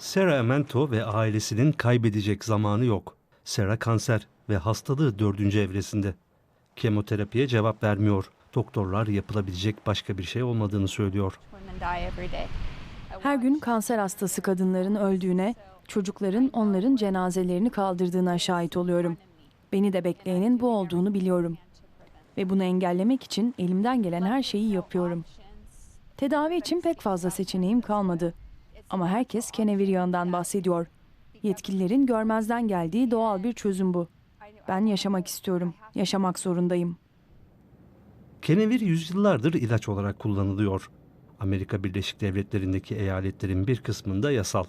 Sarah Amento ve ailesinin kaybedecek zamanı yok. Sarah kanser ve hastalığı dördüncü evresinde. Kemoterapiye cevap vermiyor. Doktorlar yapılabilecek başka bir şey olmadığını söylüyor. Her gün kanser hastası kadınların öldüğüne, çocukların onların cenazelerini kaldırdığına şahit oluyorum. Beni de bekleyenin bu olduğunu biliyorum. Ve bunu engellemek için elimden gelen her şeyi yapıyorum. Tedavi için pek fazla seçeneğim kalmadı. Ama herkes kenevir yağından bahsediyor. Yetkililerin görmezden geldiği doğal bir çözüm bu. Ben yaşamak istiyorum. Yaşamak zorundayım. Kenevir yüzyıllardır ilaç olarak kullanılıyor. Amerika Birleşik Devletleri'ndeki eyaletlerin bir kısmında yasal.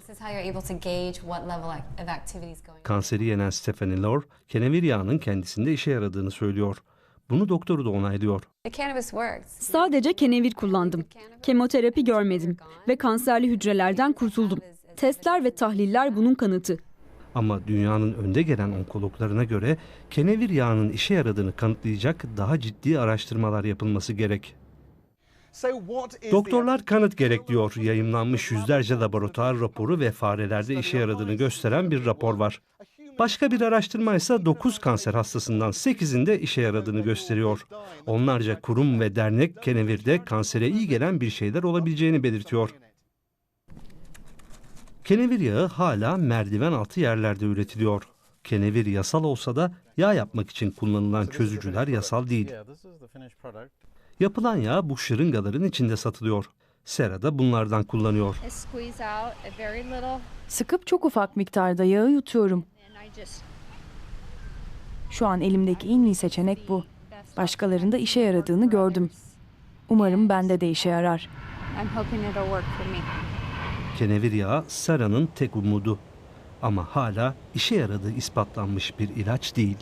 Kanseri yenen Stephanie Lore, kenevir yağının kendisinde işe yaradığını söylüyor. Bunu doktoru da onaylıyor. Sadece kenevir kullandım. Kemoterapi görmedim ve kanserli hücrelerden kurtuldum. Testler ve tahliller bunun kanıtı. Ama dünyanın önde gelen onkologlarına göre kenevir yağının işe yaradığını kanıtlayacak daha ciddi araştırmalar yapılması gerek. Doktorlar kanıt gerek diyor. Yayımlanmış yüzlerce laboratuvar raporu ve farelerde işe yaradığını gösteren bir rapor var. Başka bir araştırma ise 9 kanser hastasından 8'inde işe yaradığını gösteriyor. Onlarca kurum ve dernek kenevirde kansere iyi gelen bir şeyler olabileceğini belirtiyor. Kenevir yağı hala merdiven altı yerlerde üretiliyor. Kenevir yasal olsa da yağ yapmak için kullanılan çözücüler yasal değil. Yapılan yağ bu şırıngaların içinde satılıyor. Sera da bunlardan kullanıyor. Sıkıp çok ufak miktarda yağı yutuyorum. Şu an elimdeki en iyi seçenek bu. Başkalarında işe yaradığını gördüm. Umarım bende de işe yarar. Kenevir yağı Sera'nın tek umudu. Ama hala işe yaradığı ispatlanmış bir ilaç değil.